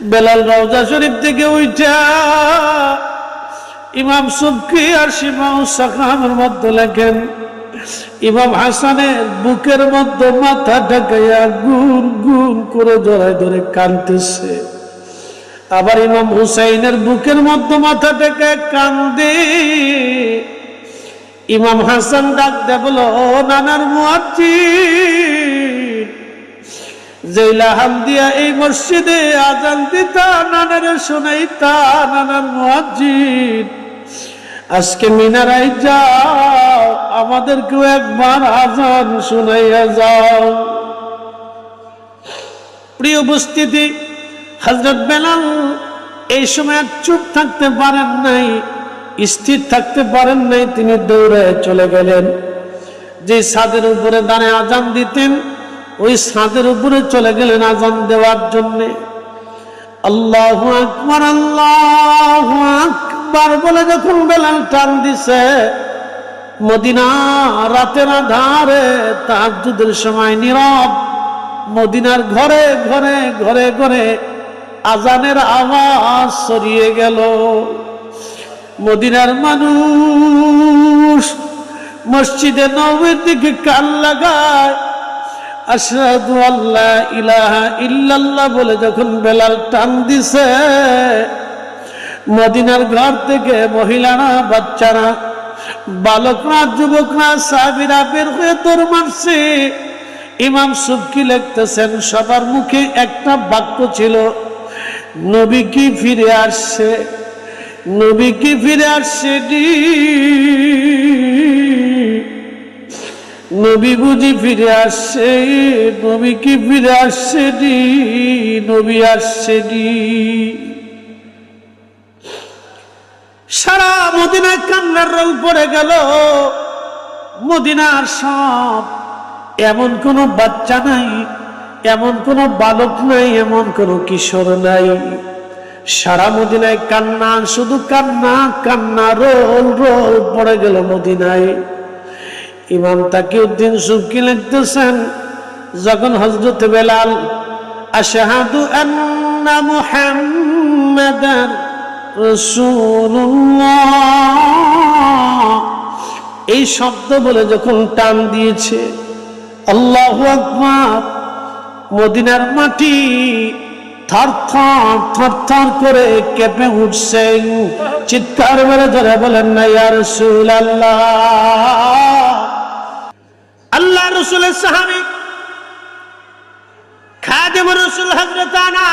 বেলাল রওজা শরীফ থেকে উঠা ইমাম সুবকি আর সীমাউ সাকামের মধ্যে লেখেন, ইমাম হাসানের বুকের মধ্যে মাথা ঢাকাইয়া গুন গুন করে জড়ায় ধরে কানতেছে আবার ইমাম হুসাইনের বুকের মধ্যে মাথা ঢেকে কান্দে। ইমাম হাসান ডাক দে বলো ও নানার মুয়াজ্জি জৈলা হামদিয়া এই মসজিদে আজান দিতা, নানারে শোনাইতা, নানার মুয়াজ্জিন। আজকে মিনারাই যাও আমাদেরকেও একবার আজান শুনাইয়া যাও। প্রিয় উপস্থিতি হজরত বেলাল এই সময় চুপ থাকতে পারেন নাই, স্থির থাকতে পারেন নাই, তিনি দৌড়ে চলে গেলেন। যে ছাদের উপরে দাঁড়ে আজান দিতেন ওই ছাদের উপরে চলে গেলেন আজান দেওয়ার জন্যে। আল্লাহ আকবর, আল্লাহ আকবার বলে যখন বেলাল টান দিছে, মদিনা রাতের আধারে তাহাজ্জুদের সময় নীরব, মদিনার ঘরে ঘরে ঘরে ঘরে আজানের আওয়াজ সরিয়ে গেল। মদিনার মানুষ মসজিদে নবীর দিকে কান লাগায় আশহাদু আল্লাহ ইলাহা ইল্লাল্লাহ বলে যখন বেলাল টান দিছে, মদিনার ঘর থেকে মহিলারা, বাচ্চারা, বালকরা, যুবকরা সাবিরা বের হয়ে তোর মারছে। ইমাম সুবকি লিখতেছেন, সবার মুখে একটা বাক্য ছিল, নবী কি ফিরে আসছে? নবী কি ফিরে আসছে ডি নবী বুঝি ফিরে আসছে নবী কি ফিরে আসছে ডি নবী আসছে ডি সারা মদিনায় কান্নার রং পড়ে গেল। মদিনার সব এমন কোনো বাচ্চা নাই, এমন কোনো বালক নাই, এমন কোনো কিশোর নাই। সারা মদিনায় কান্না, শুধু কান্না কান্না, রোল রোল পড়ে গেল মদিনায়। ইমাম তাকে উদ্দিন সুবকি লিখতেছেন, যখন হজরত বেলাল আশহাদু আন্না মুহাম্মাদার রাসূলুল্লাহ। এই শব্দ বলে যখন টান দিয়েছে, আল্লাহু আকবার, মদিনার মাটি থর থর থর থর করে কেঁপে উঠছে চিৎকার মেরে ধরে বলেন না, ইয়া রাসূলুল্লাহ। আল্লাহ রসুলের সাহাবি খাদেম রসুল হজরত আনা